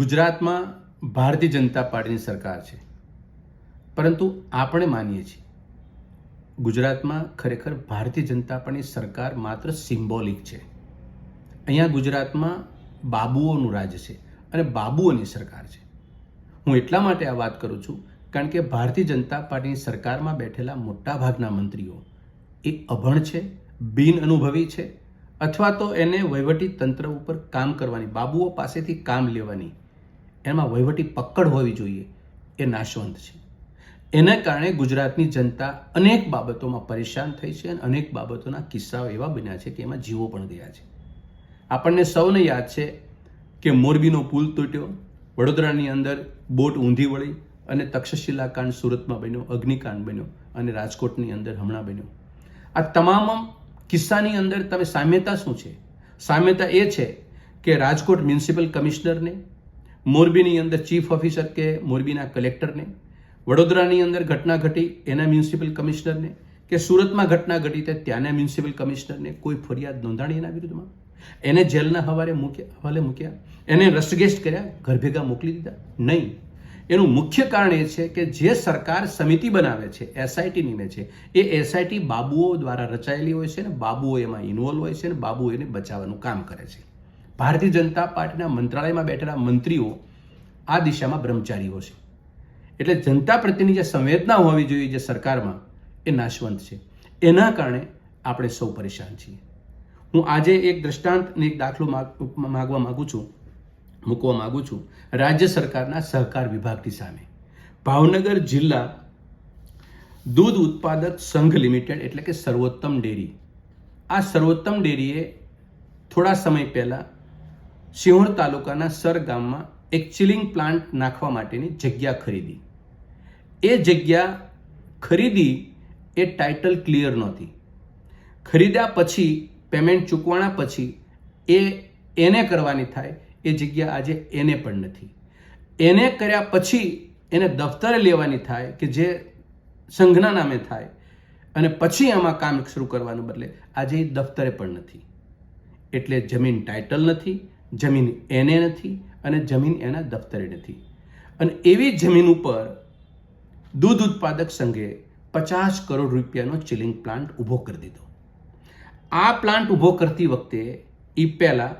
ગુજરાતમાં ભારતીય જનતા પાર્ટીની સરકાર છે. પરંતુ આપણે માનીએ છીએ, ગુજરાતમાં ખરેખર ભારતીય જનતા પાર્ટીની સરકાર માત્ર સિમ્બોલિક છે. અહીંયા ગુજરાતમાં બાબુઓનું રાજ છે અને બાબુઓની સરકાર છે. હું એટલા માટે આ વાત કરું છું કારણ કે ભારતીય જનતા પાર્ટીની સરકારમાં બેઠેલા મોટાભાગના મંત્રીઓ એ અભણ છે, બિન અનુભવી છે અથવા તો એને વહીવટી તંત્ર ઉપર કામ કરવાની, બાબુઓ પાસેથી કામ લેવાની એમાં વહીવટી પકડ હોવી જોઈએ એ નાશવંત છે. એના કારણે ગુજરાતની જનતા અનેક બાબતોમાં પરેશાન થઈ છે અને અનેક બાબતોના કિસ્સાઓ એવા બન્યા છે કે એમાં જીવો પણ ગયા છે. આપણને સૌને યાદ છે કે મોરબીનો પુલ તૂટ્યો, વડોદરાની અંદર બોટ ઊંધી વળી અને તક્ષશિલા કાંડ સુરતમાં બન્યો, અગ્નિકાંડ બન્યો અને રાજકોટની અંદર હમણાં બન્યો. આ તમામ કિસ્સાની અંદર તમે સામ્યતા શું છે? સામ્યતા એ છે કે રાજકોટ મ્યુનિસિપલ કમિશનરને મોરબીની અંદર ચીફ ઓફિસર કે મોરબીના કલેક્ટરને વડોદરાની અંદર ઘટના ઘટી એના મ્યુનિસિપલ કમિશનરને કે સુરતમાં ઘટના ઘટી તે ત્યાંના મ્યુનિસિપલ કમિશનરને કોઈ ફરિયાદ નોંધાણી એના વિરુદ્ધમાં? એને જેલના હવારે મૂક્યા, હવાલે મૂક્યા, એને રસ્ટગેસ્ટ કર્યા, ઘર ભેગા મોકલી દીધા? નહીં. એનું મુખ્ય કારણ એ છે કે જે સરકાર સમિતિ બનાવે છે એસઆઈટી નીમે છે, એ એસઆઈટી બાબુઓ દ્વારા રચાયેલી હોય છે ને, બાબુઓ એમાં ઇન્વોલ્વ હોય છે ને, બાબુઓ એને બચાવવાનું કામ કરે છે. ભારતીય જનતા પાર્ટીના મંત્રાલયમાં બેઠેલા મંત્રીઓ આ દિશામાં બ્રહ્મચારીઓ છે. એટલે જનતા પ્રત્યેની જે સંવેદના હોવી જોઈએ જે સરકારમાં એ નાશવંત છે. એના કારણે આપણે સૌ પરેશાન છીએ. હું આજે એક દ્રષ્ટાંત એક દાખલો માગ- માગવા માગું છું, મૂકવા માગું છું રાજ્ય સરકારના સહકાર વિભાગની સામે. ભાવનગર જિલ્લા દૂધ ઉત્પાદક સંઘ લિમિટેડ એટલે કે સર્વોત્તમ ડેરી. આ સર્વોત્તમ ડેરીએ થોડા સમય પહેલાં સિંહોર તાલુકાના સર ગામમાં એક ચિલિંગ પ્લાન્ટ નાખવા માટેની જગ્યા ખરીદી. એ જગ્યા ખરીદી એ ટાઇટલ ક્લિયર નહોતી. ખરીદ્યા પછી પેમેન્ટ ચૂકવાણા પછી એ એને કરવાની થાય, એ જગ્યા આજે એને પણ નથી. એને કર્યા પછી એને દફતરે લેવાની થાય કે જે સંઘના નામે થાય અને પછી આમાં કામ શરૂ કરવાનું બદલે આજે એ દફતરે પણ નથી. એટલે જમીન ટાઇટલ નથી જમીન એને નથી અને જમીન એના દફતરે નથી. અને એવી જમીન ઉપર દૂધ ઉત્પાદક સંઘે પચાસ કરોડ રૂપિયાનો ચિલિંગ પ્લાન્ટ ઊભો કરી દીધો. આ પ્લાન્ટ ઊભો કરતી વખતે એ પહેલાં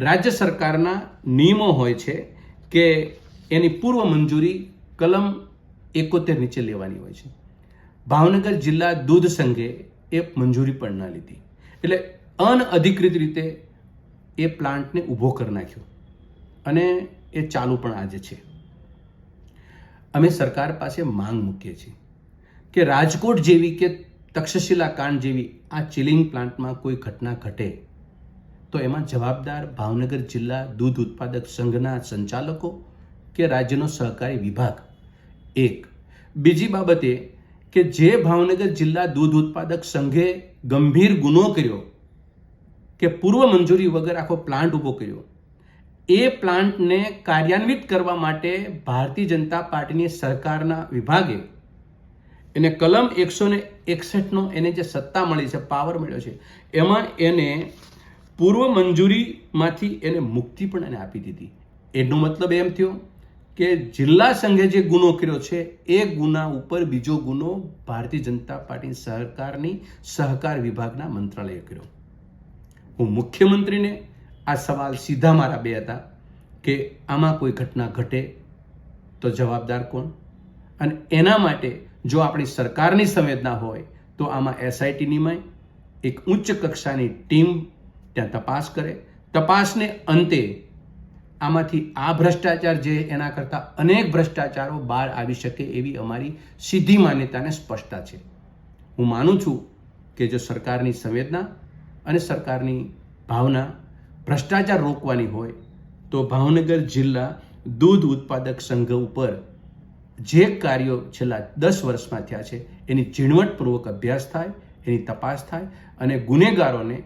રાજ્ય સરકારના નિયમો હોય છે કે એની પૂર્વ મંજૂરી કલમ એકોતેર નીચે લેવાની હોય છે. ભાવનગર જિલ્લા દૂધ સંઘે એ મંજૂરી પણ ના લીધી. એટલે અનઅધિકૃત રીતે એ પ્લાન્ટને ઊભો કરી નાખ્યો. અને એ ચાલુ પણ આજે છે. અમે સરકાર પાસે માંગ મૂકીએ છીએ કે રાજકોટ જેવી કે તક્ષશિલા કાંડ જેવી આ ચિલિંગ પ્લાન્ટમાં કોઈ ઘટના ઘટે, તો એમાં જવાબદાર ભાવનગર જિલ્લા દૂધ ઉત્પાદક સંઘના સંચાલકો કે રાજ્યનો સહકારી વિભાગ. એક. બીજી બાબતે કે જે ભાવનગર જિલ્લા દૂધ ઉત્પાદક સંઘે ગંભીર ગુનો કર્યો કે પૂર્વ મંજૂરી વગર આખો પ્લાન્ટ ઊભો કર્યો. એ પ્લાન્ટને કાર્યાન્વિત કરવા માટે ભારતીય જનતા પાર્ટીની સરકારના વિભાગે એને કલમ એકસો ને એકસઠનો એને જે સત્તા મળી છે પાવર મળ્યો છે, એમાં એને પૂર્વ મંજૂરીમાંથી એને મુક્તિ પણ એને આપી દીધી. એનો મતલબ એમ થયો કે જિલ્લા સંઘે જે ગુનો કર્યો છે, એ ગુના ઉપર બીજો ગુનો ભારતીય જનતા પાર્ટી સરકારની સહકાર વિભાગના મંત્રાલયે કર્યો. હું મુખ્યમંત્રીને આ સવાલ સીધા મારા બે હતા કે આમાં કોઈ ઘટના ઘટે તો જવાબદાર કોણ? અને એના માટે જો આપણી સરકારની સંવેદના હોય તો આમાં એસઆઈટી નિમય, એક ઉચ્ચ કક્ષાની ટીમ ત્યાં તપાસ કરે. તપાસને અંતે આમાંથી આ ભ્રષ્ટાચાર જે એના કરતાં અનેક ભ્રષ્ટાચારો બહાર આવી શકે એવી અમારી સીધી માન્યતાને સ્પષ્ટતા છે. હું માનું છું કે જો સરકારની સંવેદના અને સરકારની ભાવના ભ્રષ્ટાચાર રોકવાની હોય તો ભાવનગર જિલ્લા દૂધ ઉત્પાદક સંઘ ઉપર જે કાર્યો છેલ્લા દસ વર્ષમાં થયા છે, એની ઝીણવટપૂર્વક અભ્યાસ થાય, એની તપાસ થાય અને ગુનેગારોને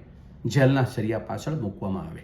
જેલના સરિયા પાછળ મૂકવામાં આવે.